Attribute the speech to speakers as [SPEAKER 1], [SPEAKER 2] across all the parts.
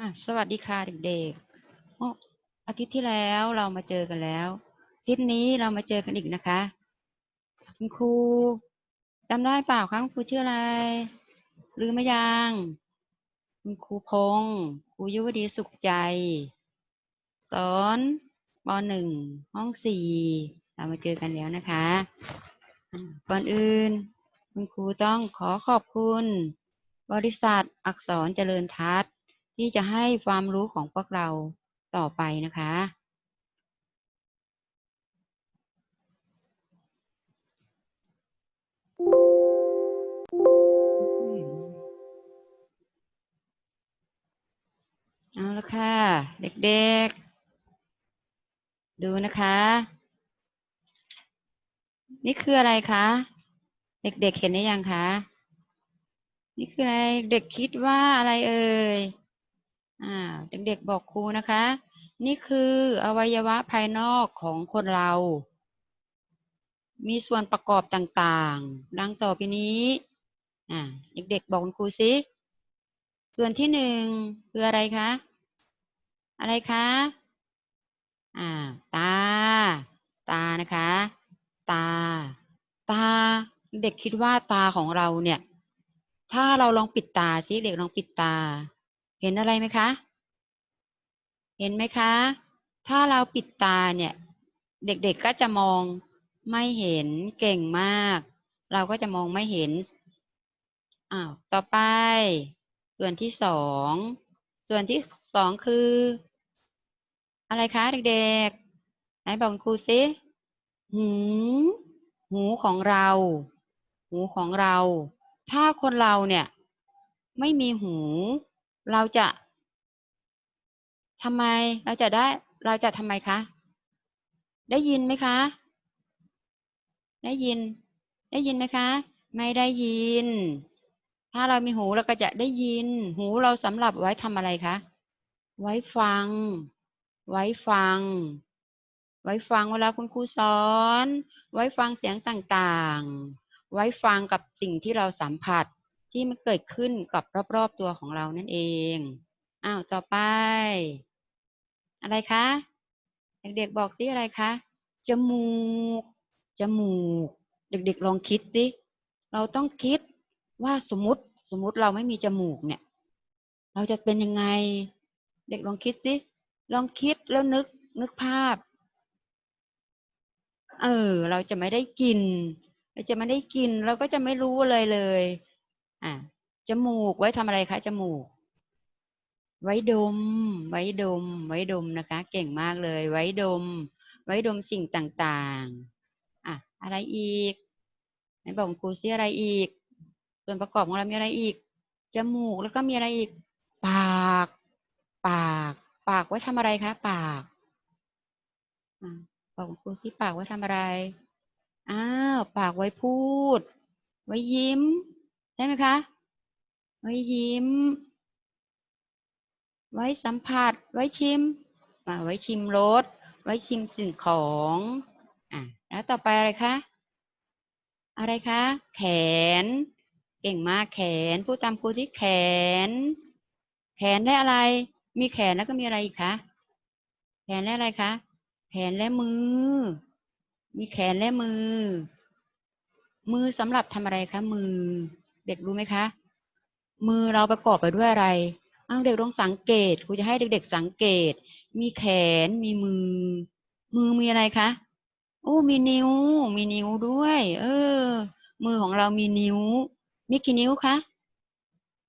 [SPEAKER 1] อะสวัสดีค่ะเด็กๆอ้อาทิตย์ที่แล้วเรามาเจอกันแล้วอาทิตย์นี้เรามาเจอกันอีกนะคะคุณครูจำได้เปล่าคะคุณครูชื่ออะไรลืมไหมยังคุณครูพงศ์ครูยุวดีสุขใจ สอนปหนึ่งห้องสี่เรามาเจอกันแล้วนะคะก่อนอื่น คุณครูต้องขอขอบคุณ บริษัทอักษรเจริญทัศ ที่จะให้ความรู้ของพวกเราต่อไปนะคะ เอาละค่ะ เด็กๆ ดูนะคะ นี่คืออะไรคะ เด็กๆเห็นหรือยังคะ นี่คืออะไร เด็กคิดว่าอะไรเอ่ย อ่าเด็กๆบอกครูนะคะ นี่คืออวัยวะภายนอกของคนเรา มีส่วนประกอบต่างๆ ดังต่อไปนี้อ่าเด็กๆบอกคุณครูสิส่วนที่หนึ่งคืออะไรคะ อะไรคะอ่าตา ตานะคะ ตา ตา เด็กคิดว่าตาของเราเนี่ย ถ้าเราลองปิดตาสิเด็กลองปิดตา เห็นอะไรไหมคะ เห็นไหมคะ ถ้าเราปิดตาเนี่ย เด็กๆก็จะมองไม่เห็นเก่งมาก เราก็จะมองไม่เห็นอ้าวต่อไป ส่วนที่สองส่วนที่สองคือ อะไรคะเด็กๆไหนบอกคุณครูสิหูหูของเรา หูของเรา ถ้าคนเราเนี่ย ไม่มีหู เราจะทำไมเราจะได้เราจะทำไมคะ ได้ยินไหมคะ ได้ยิน ได้ยินไหมคะ ไม่ได้ยิน ถ้าเรามีหูเราก็จะได้ยิน หูเราสำหรับไว้ทำอะไรคะ ไว้ฟัง ไว้ฟัง ไว้ฟังเวลาคุณครูสอน ไว้ฟังเสียงต่างๆ ไว้ฟังกับสิ่งที่เราสัมผัส ที่มันเกิดขึ้นกับรอบๆตัวของเรานั่นเอง อ้าว ต่อไป อะไรคะ เด็กๆบอกสิอะไรคะ จมูก จมูก เด็กๆลองคิดสิ เราต้องคิดว่าสมมติสมมติเราไม่มีจมูกเนี่ย เราจะเป็นยังไง เด็กลองคิดสิ ลองคิดแล้วนึกนึกภาพ เออ เราจะไม่ได้กิน เราจะไม่ได้กิน เราก็จะไม่รู้เลยเลย อะจมูกไว้ทำอะไรคะจมูก ไว้ดม ไว้ดม ไว้ดมนะคะ เก่งมากเลย ไว้ดม ไว้ดมสิ่งต่างๆอะอะไรอีกไหนบอกครูซิอะไรอีก ส่วนประกอบของเรา มีอะไรอีก จมูกแล้วก็มีอะไรอีก ปาก ปาก ปากไว้ทำอะไรคะ ปากอบอกครูซิปากไว้ทำอะไร อ้าว ปากไว้พูด ไว้ยิ้ม ใช่ไหมคะ ไว้ยิ้ม ไว้สัมผัส ไว้ชิมอ่าไว้ชิมรส ไว้ชิมสิ่งของอะแล้วต่อไปอะไรคะ อะไรคะ แขน เก่งมากแขน พูดตามครูที่แขน แขนได้อะไร มีแขนแล้วก็มีอะไรอีกคะ แขนและอะไรคะ แขนและมือ มีแขนและมือ มือสำหรับทำอะไรคะมือ เด็กรู้ไหมคะ มือเราประกอบไปด้วยอะไรอ้าวเด็กลองสังเกตครูจะให้เด็ก ๆ สังเกต มีแขนมีมือ มือมีอะไรคะโอ้มีนิ้ว มีนิ้วด้วย เออ มือของเรามีนิ้ว มีกี่นิ้วคะ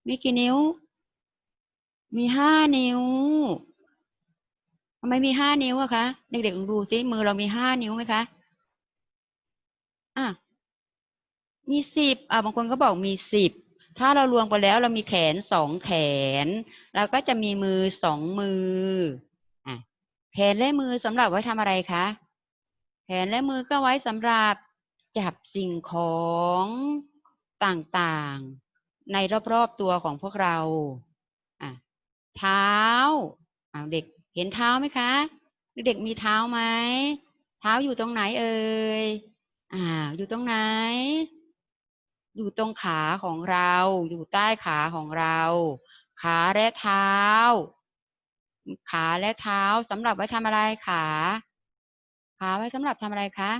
[SPEAKER 1] มีกี่นิ้ว มีห้านิ้วทำไมมีห้านิ้วอะคะ เด็กๆลองดูซิมือเรามีห้านิ้วไหมคะอะ มีสิบอะบางคนก็บอกมีสิบ ถ้าเรารวมไปแล้วเรามีแขนสองแขน เราก็จะมีมือสองมืออะแขนและมือสำหรับไว้ทำอะไรคะ แขนและมือก็ไว้สำหรับจับสิ่งของต่างๆ ในรอบๆตัวของพวกเราอะเท้าอ่าเด็กเห็นเท้าไหมคะ เด็กๆมีเท้าไหม เท้าอยู่ตรงไหนเอ่ยอ่าอยู่ตรงไหน อยู่ตรงขาของเรา อยู่ใต้ขาของเรา ขาและเท้า ขาและเท้าสำหรับไว้ทำอะไรขา ขาไว้สำหรับทำอะไรคะ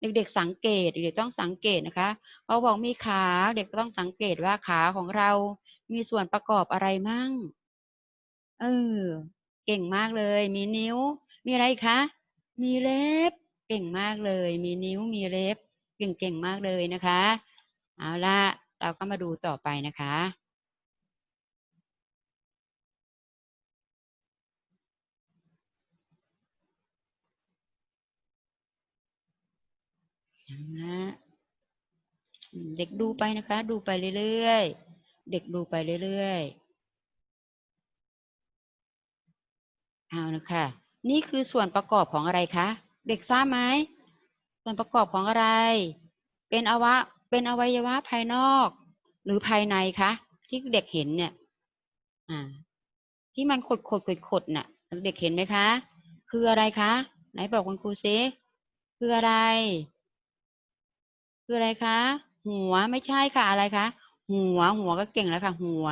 [SPEAKER 1] เด็กๆสังเกตเด็กๆต้องสังเกตนะคะเขาบอกมีขาเด็กก็ต้องสังเกตว่าขาของเรา มีส่วนประกอบอะไรมั่ง เออ เก่งมากเลย มีนิ้ว มีอะไรคะ มีเล็บ เก่งมากเลย มีนิ้วมีเล็บ เก่งๆมากเลยนะคะ เอาละเราก็มาดูต่อไปนะคะนะเด็กดูไปนะคะ ดูไปเรื่อยๆ เด็กดูไปเรื่อยๆ เอานะคะ นี่คือส่วนประกอบของอะไรคะ เด็กทราบไหม ส่วนประกอบของอะไร เป็นอวะ เป็นอวัยวะภายนอก หรือภายในคะที่เด็กเห็นเนี่ย อ่า ที่มันขดขดขดขดๆน่ะ เด็กเห็นไหมคะ คืออะไรคะ ไหนบอกคุณครูซิคืออะไร คืออะไรคะ หัวไม่ใช่ค่ะอะไรคะหัวหัวก็เก่งแล้วค่ะ หัว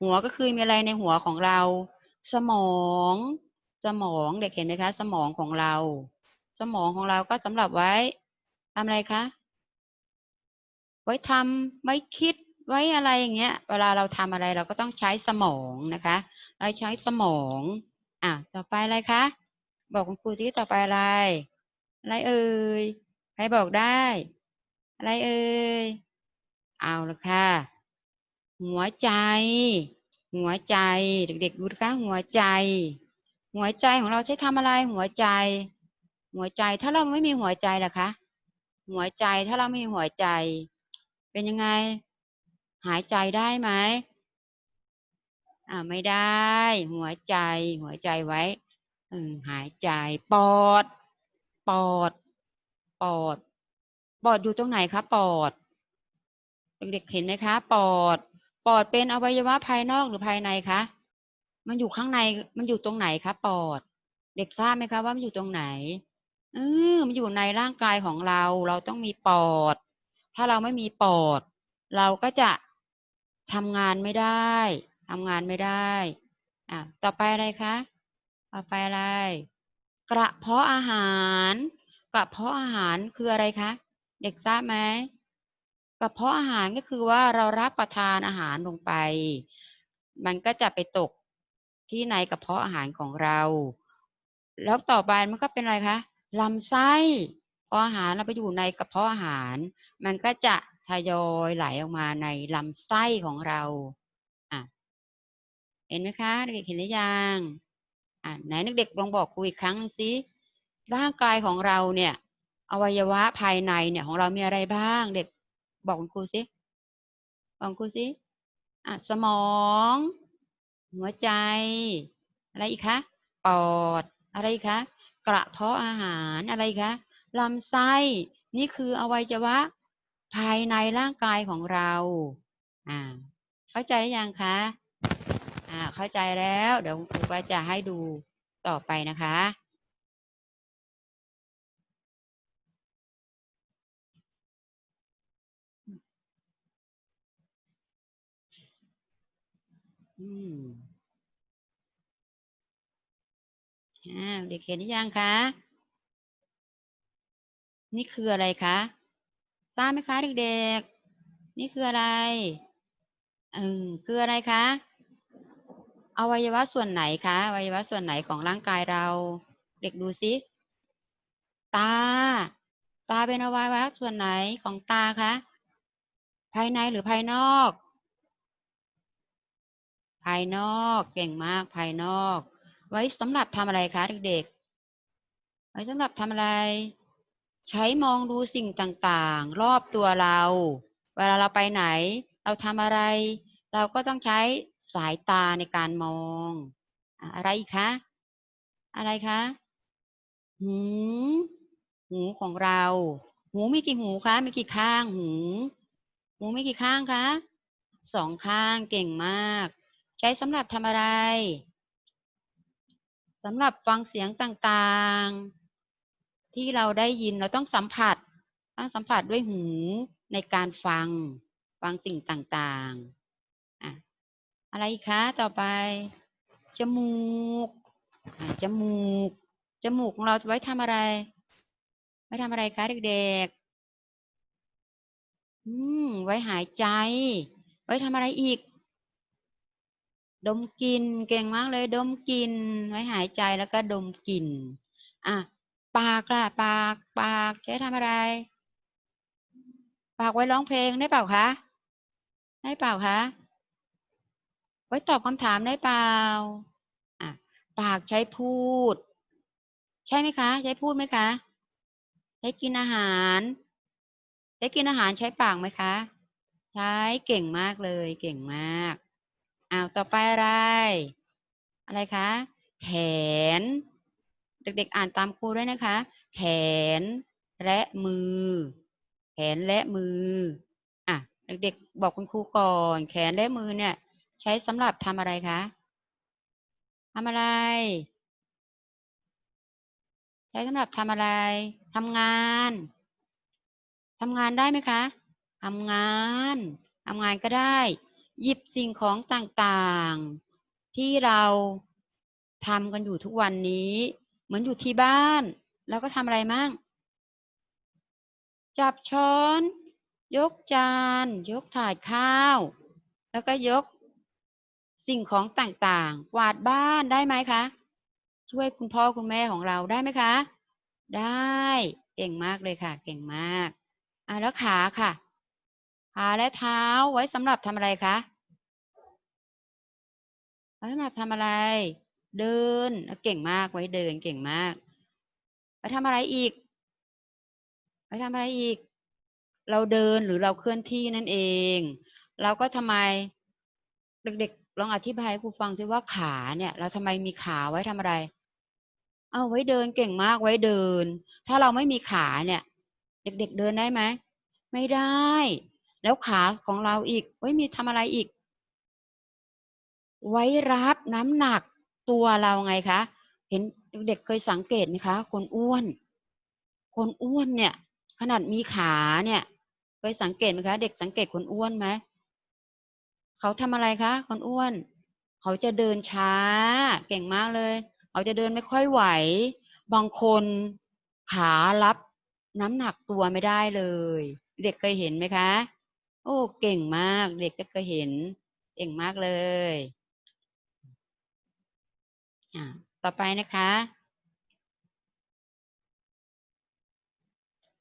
[SPEAKER 1] หัวก็คือมีอะไรในหัวของเรา สมอง สมองเด็กเห็นไหมคะ สมองของเรา สมองของเราก็สำหรับไว้ทำอะไรคะ ไว้ทำไว้คิดไว้อะไรอย่างเงี้ย เวลาเราทำอะไรเราก็ต้องใช้สมองนะคะเราใช้สมองอะต่อไปอะไรคะ บอกคุณครูซิต่อไปอะไร อะไรเอ่ยใครบอกได้ อะไรเอ่ยเอาละค่ะ หัวใจ หัวใจเด็กๆดูนะคะหัวใจ หัวใจของเราใช้ทำอะไร หัวใจ หัวใจถ้าเราไม่มีหัวใจล่ะคะ หัวใจถ้าเราไม่มีหัวใจ เป็นยังไง หายใจได้ไหมอ่าไม่ได้ หัวใจ หัวใจไว้อหายใจปอด ปอด ปอด ปอดอยู่ตรงไหนคะปอดเด็กๆเห็นไหมคะ ปอด ปอดเป็นอวัยวะภายนอกหรือภายในคะมันอยู่ข้างในมันอยู่ตรงไหนคะปอด เด็กทราบไหมคะว่ามันอยู่ตรงไหนเออมันอยู่ในร่างกายของเรา เราต้องมีปอด ถ้าเราไม่มีปอด เราก็จะทำงานไม่ได้ทำงานไม่ได้อะต่อไปอะไรคะต่อไปอะไร กระเพาะอาหาร กระเพาะอาหารคืออะไรคะ เด็กทราบไหมกระเพาะอาหารก็คือว่าเรารับประทานอาหารลงไป มันก็จะไปตกที่ในกระเพาะอาหารของเรา แล้วต่อไปมันก็เป็นอะไรคะลำไส้พออาหารเราไปอยู่ในกระเพาะอาหาร มันก็จะทยอยไหลออกมาในลำไส้ของเราอะเห็นไหมคะเด็กเห็นหรือยังอะไหนเด็กลองบอกครูอีกครั้งสิร่างกายของเราเนี่ย อวัยวะภายในเนี่ยของเรามีอะไรบ้าง เด็กบอกครูสิบอกครูสิอะสมอง หัวใจ อะไรอีกคะปอดอะไรอีกคะ กระเพาะอาหารอะไรอีกคะลำไส้ นี่คืออวัยวะ ภายในร่างกายของเรา อ่า เข้าใจหรือยังคะ อ่า เข้าใจแล้ว เดี๋ยวครูก็จะให้ดูต่อไปนะคะ อืม อ่า เด็กเห็นหรือยังคะ นี่คืออะไรคะ ทราบไหมคะเด็กๆ นี่คืออะไรเออคืออะไรคะ อวัยวะส่วนไหนคะ อวัยวะส่วนไหนของร่างกายเรา เด็กดูซิ ตา ตาเป็นอวัยวะส่วนไหนของตาคะ ภายในหรือภายนอก ภายนอก เก่งมาก ภายนอก ไว้สำหรับทำอะไรคะเด็กๆ ไว้สำหรับทำอะไร ใช้มองดูสิ่งต่างๆ รอบตัวเรา เวลาเราไปไหน เราทำอะไร เราก็ต้องใช้สายตาในการมอง อะไรอีกคะ อะไรคะ หู หูของเรา หูมีกี่หูคะ มีกี่ข้าง หู หูมีกี่ข้างคะ สองข้างเก่งมาก ใช้สำหรับทำอะไร สำหรับฟังเสียงต่างๆ ที่เราได้ยินเราต้องสัมผัสต้องสัมผัสด้วยหูในการฟัง ฟังสิ่งต่างๆอะอะไรคะต่อไป จมูกจมูก จมูกของเราไว้ทำอะไร ไว้ทำอะไรคะเด็กๆ อืม ไว้หายใจ ไว้ทำอะไรอีก ดมกลิ่นเก่งมากเลย ดมกลิ่นไว้หายใจแล้วก็ดมกลิ่นอะ ปากล่ะปากปากใช้ทำอะไร ปากไว้ร้องเพลงได้เปล่าคะได้เปล่าคะไว้ตอบคำถามได้เปล่าอะปากใช้พูด ใช่ไหมคะ ใช้พูดไหมคะ ใช้กินอาหาร ใช้กินอาหารใช้ปากไหมคะ ใช้เก่งมากเลยเก่งมากอ้าวต่อไปอะไร อะไรคะ แขน เด็กๆ อ่านตามครูด้วยนะคะ แขนและมือ แขนและมืออะเด็กๆ บอกคุณครูก่อน แขนและมือเนี่ย ใช้สำหรับทำอะไรคะทำอะไร ใช้สำหรับทำอะไรทำงานทำงานได้ไหมคะทำงานทำงานก็ได้ หยิบสิ่งของต่างๆ ที่เราทำกันอยู่ทุกวันนี้ เหมือนอยู่ที่บ้าน แล้วก็ทำอะไรมั่ง จับช้อน ยกจาน ยกถาดข้าว แล้วก็ยก สิ่งของต่างๆ กวาดบ้านได้ไหมคะ ช่วยคุณพ่อคุณแม่ของเราได้ไหมคะ ได้เก่งมากเลยค่ะ เก่งมากอะแล้วขาค่ะขาและเท้าไว้สำหรับทำอะไรคะไว้สำหรับทำอะไร เดิน เก่งมากไว้เดินเก่งมากไว้ทำอะไรอีกไว้ทำอะไรอีก เราเดินหรือเราเคลื่อนที่นั่นเอง เราก็ทำไมเด็กๆลองอธิบายให้ครูฟังสิว่าขาเนี่ย เราทำไมมีขาไว้ทำอะไร เอาไว้เดินเก่งมากไว้เดิน ถ้าเราไม่มีขาเนี่ย เด็ก ๆ เดินได้ไหมไม่ได้ แล้วขาของเราอีกไว้มีทำอะไรอีกไว้รับน้ำหนัก ตัวเราไงคะเห็นเด็กเคยสังเกตไหมคะคนอ้วน คนอ้วนเนี่ย ขนาดมีขาเนี่ย เคยสังเกตไหมคะเด็กสังเกตคนอ้วนไหมเขาทำอะไรคะคนอ้วน เขาจะเดินช้า เก่งมากเลย เขาจะเดินไม่ค่อยไหว บางคนขารับน้ำหนักตัวไม่ได้เลย เด็กเคยเห็นไหมคะ โอ้เก่งมาก เด็กก็เคยเห็น เก่งมากเลย อ่าต่อไปนะคะ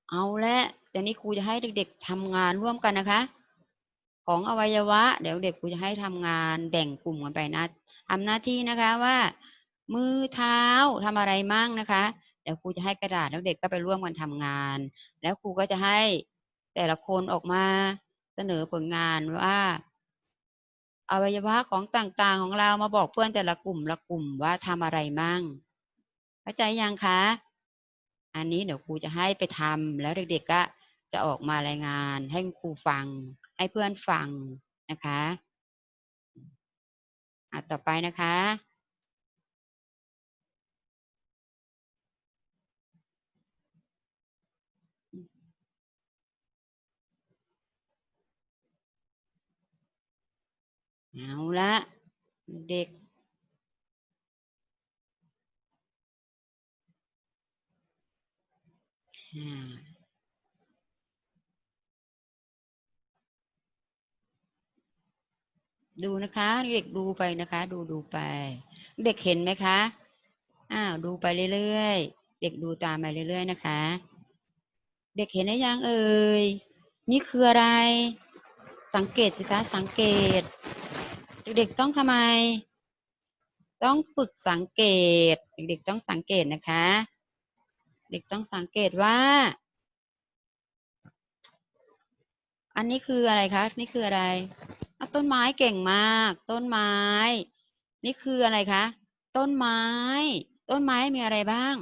[SPEAKER 1] เอาละเดี๋ยวนี้ครูจะให้เด็ก ๆทำงานร่วมกันนะคะ ของอวัยวะ เดี๋ยวเด็กครูจะให้ทำงานแบ่งกลุ่มกันไปนะทำหน้าที่นะคะว่า มือเท้าทำอะไรมั่งนะคะเดี๋ยวครูจะให้กระดาษแล้วเด็กก็ไปร่วมกันทำงาน แล้วครูก็จะให้แต่ละคนออกมาเสนอผลงานว่า อวัยวะของต่างๆของเรามาบอกเพื่อนแต่ละกลุ่มละกลุ่มว่าทำอะไรมั่งเข้าใจยังคะ อันนี้เดี๋ยวครูจะให้ไปทำแล้วเด็กๆก็จะออกมารายงาน ให้ครูฟัง ให้เพื่อนฟังนะคะอะต่อไปนะคะ เอาละเด็ก ดูนะคะ เด็กดูไปนะคะ ดูดูไป เด็กเห็นไหมคะอ้าวดูไปเรื่อยๆเด็กดูตามไปเรื่อยๆนะคะ เด็กเห็นได้ยังเอ่ยนี่คืออะไร สังเกตสิคะสังเกต เด็กๆต้องทำไม ต้องฝึกสังเกต เด็กๆต้องสังเกตนะคะ เด็กต้องสังเกตว่า อันนี้คืออะไรคะ นี่คืออะไรอะต้นไม้เก่งมาก ต้นไม้ นี่คืออะไรคะ ต้นไม้ ต้นไม้มีอะไรบ้าง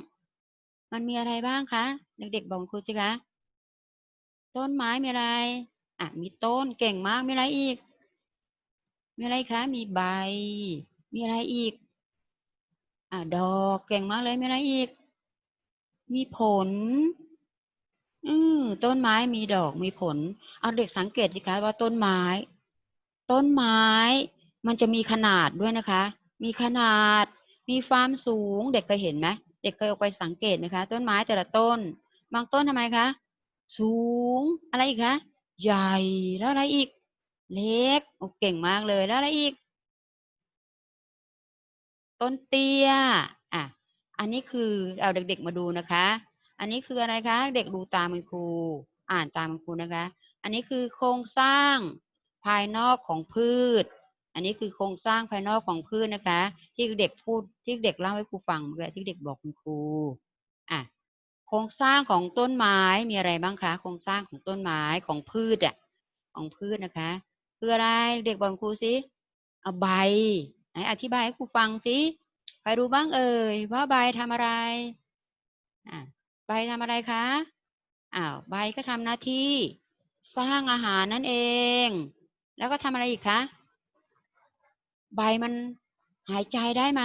[SPEAKER 1] มันมีอะไรบ้างคะ เด็กๆบอกครูสิคะ ต้นไม้มีอะไร อะ มีต้น เก่งมาก มีอะไรอีก มีอะไรคะ มีใบ มีอะไรอีก อะดอกเก่งมากเลย มีอะไรอีก มีผล อืมต้นไม้มีดอกมีผล เอาเด็กสังเกตสิคะว่าต้นไม้ ต้นไม้ มันจะมีขนาดด้วยนะคะ มีขนาด มีความสูง เด็กเคยเห็นไหมเด็กเคยเอาไปสังเกตไหมคะ ต้นไม้แต่ละต้น บางต้นทำไมคะ สูง อะไรอีกคะ ใหญ่ แล้วอะไรอีก เล็กโอ้เก่งมากเลยแล้วอะไรอีก ต้นเตี้ยอะอันนี้คือเอาเด็ก ๆมาดูนะคะ อันนี้คืออะไรคะ เด็กดูตามคุณครู อ่านตามคุณครูนะคะ อันนี้คือโครงสร้างภายนอกของพืช อันนี้คือโครงสร้างภายนอกของพืชนะคะ ที่เด็กพูดที่เด็กเล่าให้ครูฟังเมื่อที่เด็กบอกคุณครูอะโครงสร้างของต้นไม้มีอะไรบ้างคะ โครงสร้างของต้นไม้ของพืชอะของพืชนะคะ คืออะไรเด็กบอกครูสิเอาใบไหนอธิบายให้ครูฟังสิใครรู้บ้างเอ่ยว่าใบทำอะไรอะใบทำอะไรคะอ้าวใบก็ทำหน้าที่สร้างอาหารนั่นเอง แล้วก็ทำอะไรอีกคะใบมันหายใจได้ไหม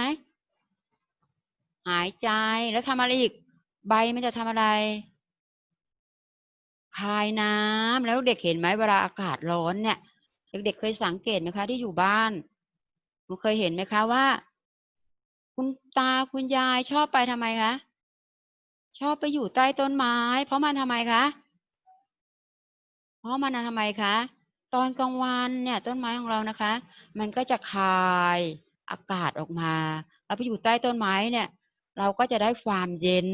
[SPEAKER 1] หายใจแล้วทำอะไรอีก ใบมันจะทำอะไรคายน้ำแล้วเด็กเห็นไหมเวลาอากาศร้อนเนี่ย เด็กๆเคยสังเกตไหมคะ ที่อยู่บ้านหนูเคยเห็นไหมคะว่า คุณตาคุณยายชอบไปทำไมคะชอบไปอยู่ใต้ต้นไม้ เพราะมันทำไมคะเพราะมันทำไมคะตอนกลางวันเนี่ยต้นไม้ของเรานะคะ มันก็จะคายอากาศออกมาเราไปอยู่ใต้ต้นไม้เนี่ย เราก็จะได้ความเย็น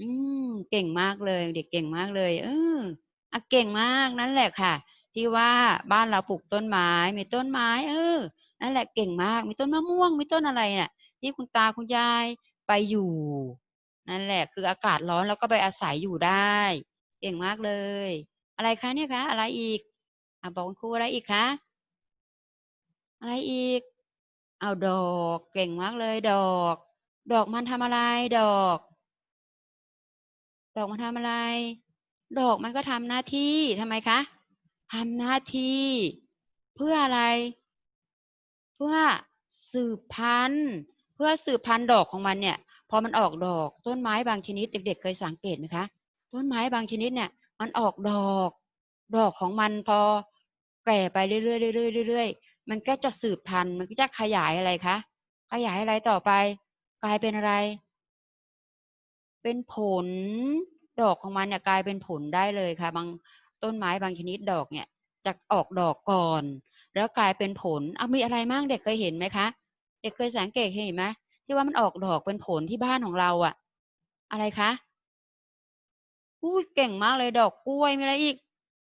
[SPEAKER 1] อืมเก่งมากเลย เด็กเก่งมากเลย เอออะเก่งมากนั่นแหละค่ะ ที่ว่าบ้านเราปลูกต้นไม้ มีต้นไม้ เออนั่นแหละเก่งมาก มีต้นมะม่วง มีต้นอะไรน่ะ ที่คุณตาคุณยายไปอยู่ นั่นแหละ คืออากาศร้อนแล้วก็ไปอาศัยอยู่ได้ เก่งมากเลย อะไรคะเนี่ยคะ อะไรอีกอบอกคุณครูอะไรอีกคะ อะไรอีก เอาดอก เก่งมากเลย ดอก ดอกมันทำอะไร ดอก ดอกมันทำอะไร ดอกมันก็ทำหน้าที่ทำไมคะ ทำหน้าที่ เพื่ออะไร เพื่อสืบพันธุ์ เพื่อสืบพันธุ์ดอกของมันเนี่ย พอมันออกดอกต้นไม้บางชนิด เด็ก ๆ เคยสังเกตไหมคะ ต้นไม้บางชนิดเนี่ย มันออกดอก ดอกของมันพอแก่ไปเรื่อยๆเรื่อยๆเรื่อยๆมันก็จะสืบพันธุ์ มันก็จะขยายอะไรคะขยายอะไรต่อไป กลายเป็นอะไร เป็นผล ดอกของมันเนี่ยกลายเป็นผลได้เลยค่ะ บาง ต้นไม้บางชนิดดอกเนี่ยจะออกดอกก่อน แล้วกลายเป็นผลเอามีอะไรมั่งเด็กเคยเห็นไหมคะ เด็กเคยสังเกตเห็นไหมที่ว่ามันออกดอกเป็นผลที่บ้านของเราอะอะไรคะอุ้ยเก่งมากเลยดอกกล้วยมีอะไรอีก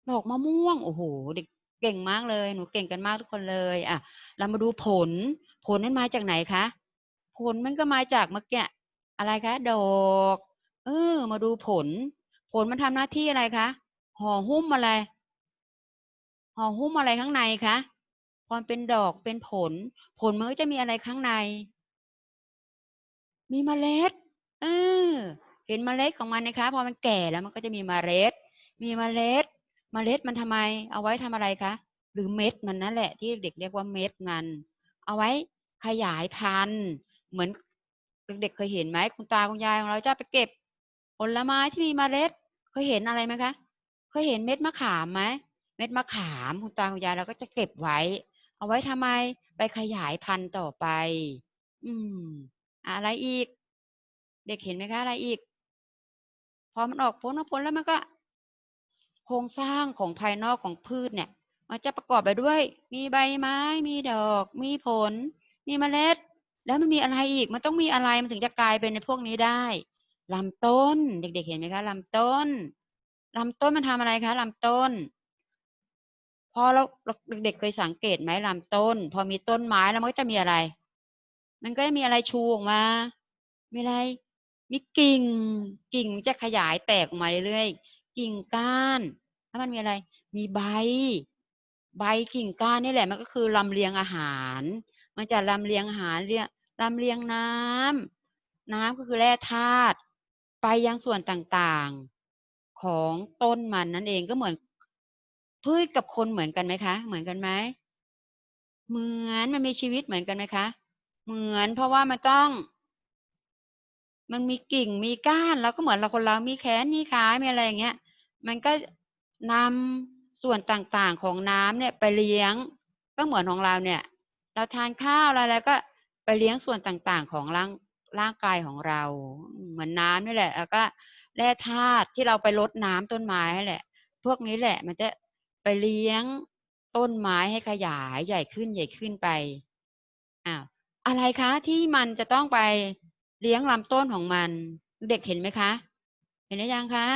[SPEAKER 1] ดอกมะม่วงโอ้โหเด็กเก่งมากเลย หนูเก่งกันมากทุกคนเลยอะเรามาดูผล ผลนั้นมาจากไหนคะ ผลมันก็มาจากเมื่อกี้อะไรคะ ดอก เออ มาดูผล ผลมันทำหน้าที่อะไรคะ ห่อหุ้มอะไร ห่อหุ้มอะไรข้างในคะพอเป็นดอกเป็นผล ผลมันก็จะมีอะไรข้างใน มีเมล็ด เออ เห็นเมล็ดของมันนะคะ พอมันแก่แล้วมันก็จะมีเมล็ด มีเมล็ด เมล็ดมันทำไม เอาไว้ทำอะไรคะ หรือเม็ดมันนั่นแหละ ที่เด็กเรียกว่าเม็ดมัน เอาไว้ขยายพันธุ์ เหมือนเด็กๆเคยเห็นไหมคุณตาคุณยายของเราจะไปเก็บผลไม้ที่มีเมล็ด เคยเห็นอะไรไหมคะ เคยเห็นเม็ดมะขามไหมเม็ดมะขามคุณตาคุณยายเราก็จะเก็บไว้ เอาไว้ทำไมไปขยายพันธุ์ต่อไป อืม อะไรอีก เด็กเห็นไหมคะอะไรอีก พอมันออกผลออกผลแล้วมันก็ โครงสร้างของภายนอกของพืชเนี่ย มันจะประกอบไปด้วย มีใบไม้ มีดอก มีผล มีเมล็ด แล้วมันมีอะไรอีก มันต้องมีอะไรมันถึงจะกลายเป็นในพวกนี้ได้ลำต้น เด็ก ๆ เห็นไหมคะลำต้น ลำต้นมันทำอะไรคะลำต้น พอเราเด็กๆเคยสังเกตไหมลำต้น พอมีต้นไม้แล้วมันก็จะมีอะไร มันก็จะมีอะไรชูออกมามีอะไรมีกิ่ง กิ่งจะขยายแตกออกมาเรื่อยๆกิ่งก้านแล้วมันมีอะไร มีใบ ใบกิ่งก้านนี่แหละ มันก็คือลำเลียงอาหาร มันจะลำเลียงอาหารเรียลำเลียงน้ำน้ำก็คือแร่ธาตุไปยังส่วนต่างๆ ของต้นมันนั่นเองก็เหมือนพืชกับคนเหมือนกันไหมคะ เหมือนกันไหมเหมือนมันมีชีวิตเหมือนกันไหมคะ เหมือนเพราะว่ามันต้อง มันมีกิ่งมีก้านแล้วก็เหมือนเราคนเรามีแขนมีขามีอะไรอย่างเงี้ย มันก็นำส่วนต่างๆของน้ำเนี่ยไปเลี้ยงก็เหมือนของเราเนี่ย เราทานข้าวอะไรแล้วก็ไปเลี้ยงส่วนต่างๆของร่างร่างกายของเรา เหมือนน้ำนี่แหละ แล้วก็ แร่ธาตุที่เราไปรดน้ำต้นไม้แหละ พวกนี้แหละมันจะไปเลี้ยงต้นไม้ให้ขยายใหญ่ขึ้นใหญ่ขึ้นไปอ้าวอะไรคะที่มันจะต้องไปเลี้ยงลำต้นของมัน เด็กเห็นไหมคะ เห็นหรือยังคะ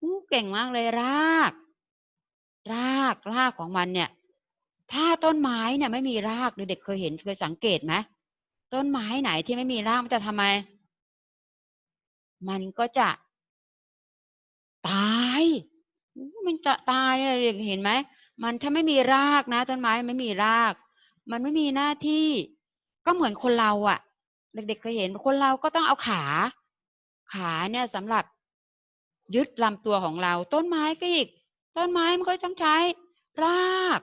[SPEAKER 1] อู้เก่งมากเลยราก รากรากของมันเนี่ย ถ้าต้นไม้เนี่ยไม่มีรากเด็กเคยเห็นเคยสังเกตไหมต้นไม้ไหนที่ไม่มีรากมันจะทำไม มันก็จะตายมันจะตายเนี่ยเด็กเห็นไหมมันถ้าไม่มีรากนะต้นไม้ไม่มีราก มันไม่มีหน้าที่ ก็เหมือนคนเราอะเด็กๆเคยเห็นคนเราก็ต้องเอาขา ขาเนี่ยสำหรับยึดลำตัวของเรา ต้นไม้ก็อีก ต้นไม้มันก็ต้องใช้ ราก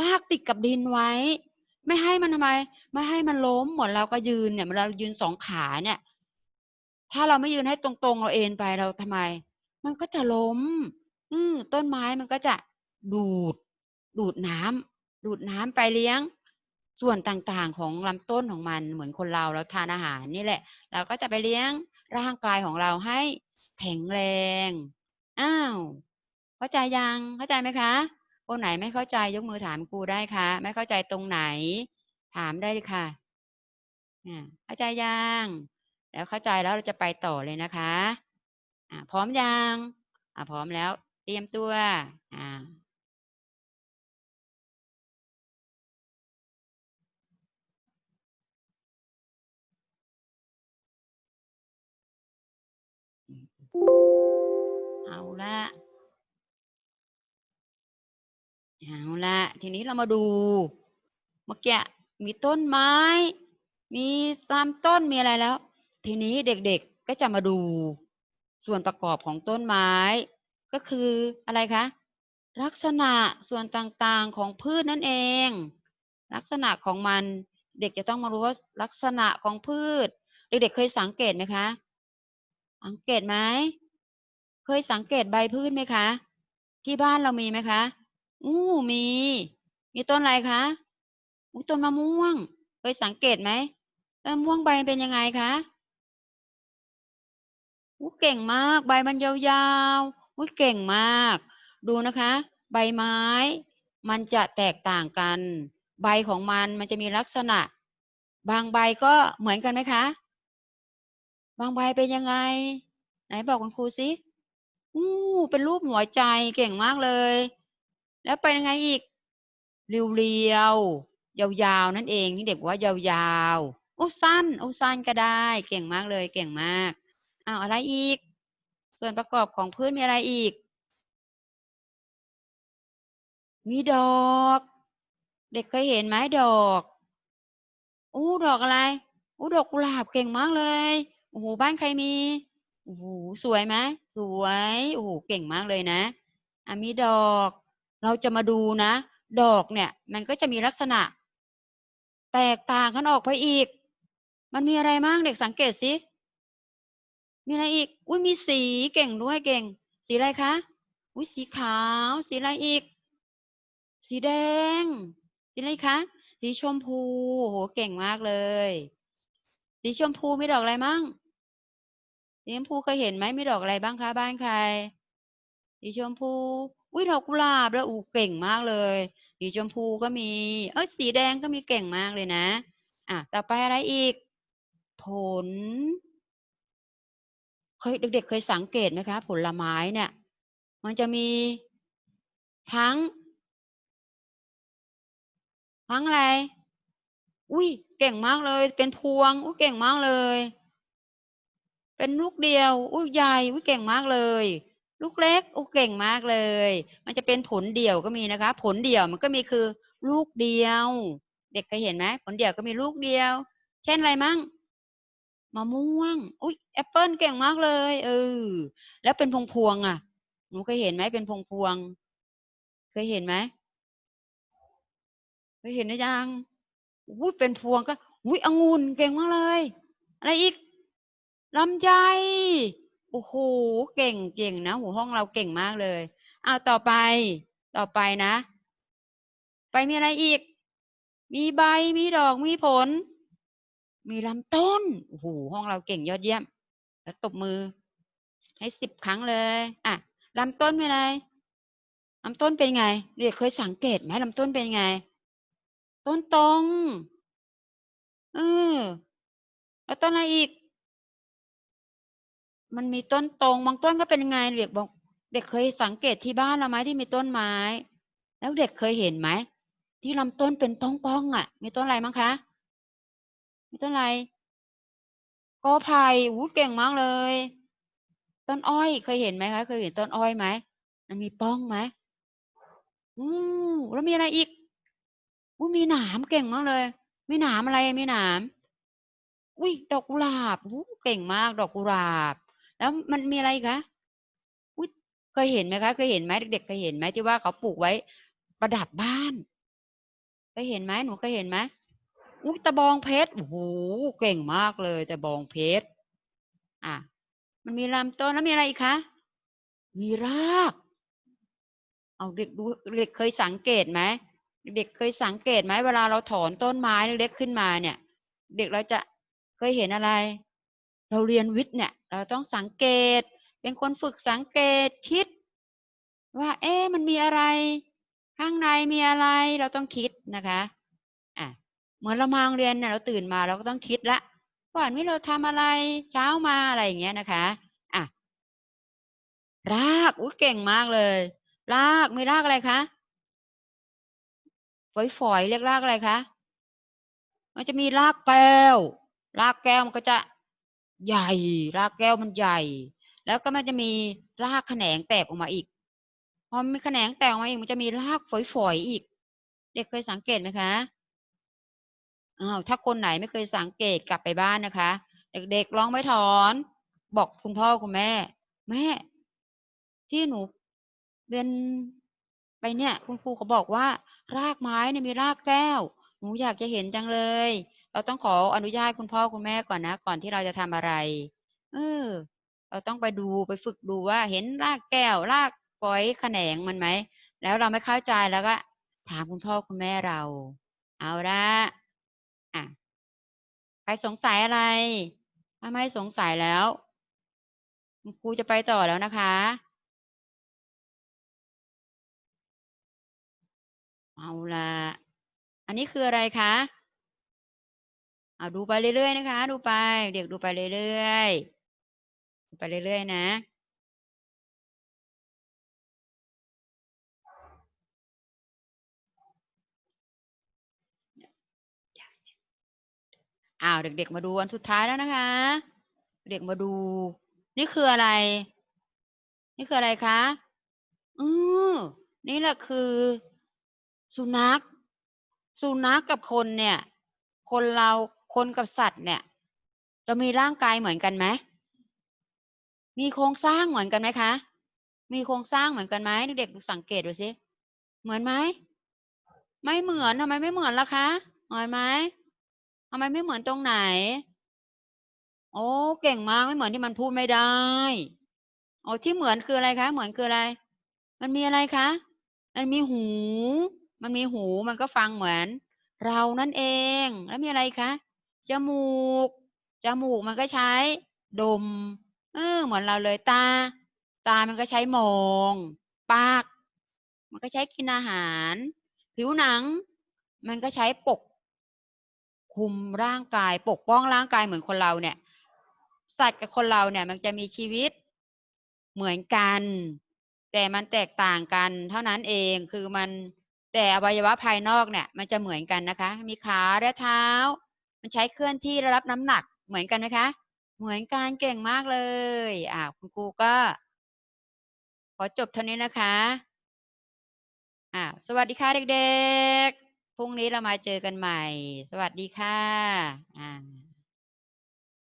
[SPEAKER 1] รากติดกับดินไว้ ไม่ให้มันทำไม ไม่ให้มันล้มเหมือนเราก็ยืนเนี่ยเรายืนสองขาเนี่ย ถ้าเราไม่ยืนให้ตรงๆ เราเอนไปเราทำไม มันก็จะล้ม อืต้นไม้มันก็จะดูด ดูดน้ำดูดน้ำไปเลี้ยง ส่วนต่างๆของลำต้นของมันเหมือนคนเราเราทานอาหารนี่แหละ เราก็จะไปเลี้ยงร่างกายของเราให้แข็งแรง อ้าว เข้าใจยังเข้าใจไหมคะคนไหนไม่เข้าใจยกมือถามครูได้ค่ะ ไม่เข้าใจตรงไหน ถามได้เลยค่ะอ่าเข้าใจยัง แล้วเข้าใจแล้วเราจะไปต่อเลยนะคะอ่าพร้อมยังอ่าพร้อมแล้ว เตรียมตัวอ่าเอาละเอาละทีนี้เรามาดู เมื่อกี้มีต้นไม้ มีตามต้นมีอะไรแล้ว ทีนี้เด็กๆก็จะมาดูส่วนประกอบของต้นไม้ ก็คืออะไรคะ ลักษณะส่วนต่างๆของพืชนั่นเอง ลักษณะของมันเด็กจะต้องมารู้ว่าลักษณะของพืช เด็กๆเคยสังเกตไหมคะ สังเกตไหมเคยสังเกตใบพืชไหมคะ ที่บ้านเรามีไหมคะอู้มี มีต้นอะไรคะต้นมะม่วง เคยสังเกตไหมต้นมะม่วงใบเป็นยังไงคะ อู้เก่งมาก ใบมันยาวๆอู้เก่งมาก ดูนะคะ ใบไม้ มันจะแตกต่างกัน ใบของมันมันจะมีลักษณะ บางใบก็เหมือนกันไหมคะ บางใบเป็นยังไง ไหนบอกคุณครูสิอู้เป็นรูปหัวใจเก่งมากเลย แล้วเป็นยังไงอีกเรียวๆยาวๆนั่นเองที่เด็กบอกว่ายาวๆโอ้สั้นโอ้สั้นก็ได้ เก่งมากเลย เก่งมาก อ้าวอะไรอีก ส่วนประกอบของพืชมีอะไรอีก มีดอก เด็กเคยเห็นไหมดอกอู้ดอกอะไรอู้ดอกกุหลาบเก่งมากเลยโอ้โหบ้านใครมีโอ้โหสวยไหมสวยโอ้โหเก่งมากเลยนะอะมีดอก เราจะมาดูนะ ดอกเนี่ย มันก็จะมีลักษณะ แตกต่างกันออกไปอีก มันมีอะไรบ้างเด็กสังเกตสิ มีอะไรอีก อุ้ยมีสีเก่งด้วยเก่ง สีอะไรคะ อุ้ยสีขาว สีอะไรอีก สีแดง สีอะไรคะ สีชมพู โห เก่งมากเลย สีชมพูมีดอกอะไรมั่ง สีชมพูเคยเห็นไหมมีดอกอะไรบ้างคะ บ้านใคร สีชมพู อุ้ยดอกกุหลาบแล้วอู้เก่งมากเลย สีชมพูก็มี เอ้ยสีแดงก็มีเก่งมากเลยนะ อะ ต่อไปอะไรอีก ผล เคยเด็กๆ เคยสังเกตไหมคะผลไม้เนี่ย มันจะมีทั้ง ทั้งอะไร อุ้ยเก่งมากเลย เป็นพวง อุ้ยเก่งมากเลย เป็นลูกเดียว อุ้ยใหญ่อุ้ยเก่งมากเลย ลูกเล็กอุ้ยเก่งมากเลย มันจะเป็นผลเดี่ยวก็มีนะคะ ผลเดี่ยวมันก็มีคือ ลูกเดียว เด็กเคยเห็นไหมผลเดี่ยวก็มีลูกเดียว เช่นอะไรมั่ง มะม่วง อุ้ยแอปเปิลเก่งมากเลย เออ แล้วเป็นพวงพวงอะ หนูเคยเห็นไหมเป็นพวงพวง เคยเห็นไหมเคยเห็นหรือยังอุ้ยเป็นพวงก็อุ้ยองุ่นเก่งมากเลย อะไรอีกลำไยโอ้โหเก่งเก่งนะหัวห้องเราเก่งมากเลยเอาต่อไป ต่อไปนะ ไปมีอะไรอีก มีใบมีดอกมีผล มีลำต้นโอ้โฮห้องเราเก่งยอดเยี่ยม แล้วตบมือ ให้สิบครั้งเลยอะลำต้นมีอะไรลำต้นเป็นไง เด็กเคยสังเกตไหมลำต้นเป็นไง ต้นตรงเออแล้วต้นอะไรอีก มันมีต้นตรงบางต้นก็เป็นไง เด็กบอก เด็กเคยสังเกตที่บ้านเราไหมที่มีต้นไม้ แล้วเด็กเคยเห็นไหมที่ลำต้นเป็นป้องๆอะมีต้นอะไรมั่งคะ มีต้นอะไรกอไผ่โอ้เก่งมากเลย ต้นอ้อยเคยเห็นไหมคะ เคยเห็นต้นอ้อยไหมมันมีป้องไหมอืมแล้วมีอะไรอีกอุ๊ยมีหนามเก่งมากเลย มีหนามอะไรมีหนามอุ๊ยดอกกุหลาบโอ้เก่งมาก ดอกกุหลาบ แล้วมันมีอะไรคะอุ๊ยเคยเห็นไหมคะ เคยเห็นไหมเด็กๆเคยเห็นไหมที่ว่าเขาปลูกไว้ ประดับบ้านเคยเห็นไหมหนูเคยเห็นไหม อุ๊ยตะบองเพชรโอ้โฮเก่งมากเลยตะบองเพชรอามันมีลำต้นแล้วมีอะไรอีกคะมีราก เอาเด็กดูเด็กเคยสังเกตไหมเด็กเคยสังเกตไหมเวลาเราถอนต้นไม้เล็กขึ้นมาเนี่ย เด็กเราจะเคยเห็นอะไร เราเรียนวิทย์เนี่ย เราต้องสังเกต เป็นคนฝึกสังเกตคิด ว่า เอ๊ะมันมีอะไร ข้างในมีอะไรเราต้องคิดนะคะ เหมือนเรามาโรงเรียนเนี่ยเราตื่นมาเราก็ต้องคิดล้วว่าวันนี้เราทำอะไรเช้ามาอะไรอย่างเงี้ยนะคะอะรากอุ๊ยเก่งมากเลย รากมีรากอะไรคะ?ฝอยๆเรียกรากอะไรคะ?มันจะมีรากแก้ว รากแก้วมันก็จะใหญ่ รากแก้วมันใหญ่ แล้วก็มันจะมีรากแขนงแตกออกมาอีกพอมีแขนงแตกออกมาอีกมันจะมีรากฝอยๆอีก เด็กเคยสังเกตไหมคะ? อ้าวถ้าคนไหนไม่เคยสังเกตกลับไปบ้านนะคะ เด็กๆลองไปถอน บอกคุณพ่อคุณแม่ แม่ ที่หนูเรียนไปเนี่ย คุณครูเขาบอกว่ารากไม้เนี่ยมีรากแก้ว หนูอยากจะเห็นจังเลย เราต้องขออนุญาตคุณพ่อคุณแม่ก่อนนะ ก่อนที่เราจะทำอะไร เออ เราต้องไปดูไปฝึกดูว่า เห็นรากแก้ว รากฝอยแขนงมันไหม แล้วเราไม่เข้าใจเราก็ ถามคุณพ่อคุณแม่เรา เอาละ อะใครสงสัยอะไร?ถ้าไม่สงสัยแล้วครูจะไปต่อแล้วนะคะเอาละอันนี้คืออะไรคะเ?อาดูไปเรื่อยๆนะคะ ดูไป เด็กดูไปเรื่อยๆดูไปเรื่อยๆนะ อ้าวเด็ก ๆ มาดูอันสุดท้ายแล้วนะคะ เด็กมาดู นี่คืออะไร?นี่คืออะไรคะ?เออนี่แหละคือ สุนัข สุนัขกับคนเนี่ย คนเราคนกับสัตว์เนี่ย เรามีร่างกายเหมือนกันไหม?มีโครงสร้างเหมือนกันไหมคะ?มีโครงสร้างเหมือนกันไหมเด็กๆสังเกตดูสิเหมือนไหม?ไม่เหมือนทำไมไม่เหมือนล่ะคะเหมือนไหม? ทำไมไม่เหมือนตรงไหน?โอ้ เก่งมากไม่เหมือนที่มันพูดไม่ได้โอ๋อที่เหมือนคืออะไรคะ เหมือนคืออะไร?มันมีอะไรคะ?มันมีหู มันมีหูมันก็ฟังเหมือน เรานั่นเอง แล้วมีอะไรคะ?จมูกจมูกมันก็ใช้ ดม เออ เหมือนเราเลยตา ตามันก็ใช้มอง ปาก มันก็ใช้กินอาหาร ผิวหนัง มันก็ใช้ปก คุมร่างกาย ปกป้องร่างกายเหมือนคนเราเนี่ย สัตว์กับคนเราเนี่ย มันจะมีชีวิตเหมือนกัน แต่มันแตกต่างกัน เท่านั้นเองคือมันแต่อวัยวะภายนอกเนี่ย มันจะเหมือนกันนะคะ มีขาและเท้า มันใช้เคลื่อนที่และรับน้ำหนักเหมือนกันไหมคะ?เหมือนกันเก่งมากเลยอ่าคุณครูก็ ขอจบเท่านี้นะคะอ่าสวัสดีค่ะเด็กๆ พรุ่งนี้เรามาเจอกันใหม่ สวัสดีค่ะอา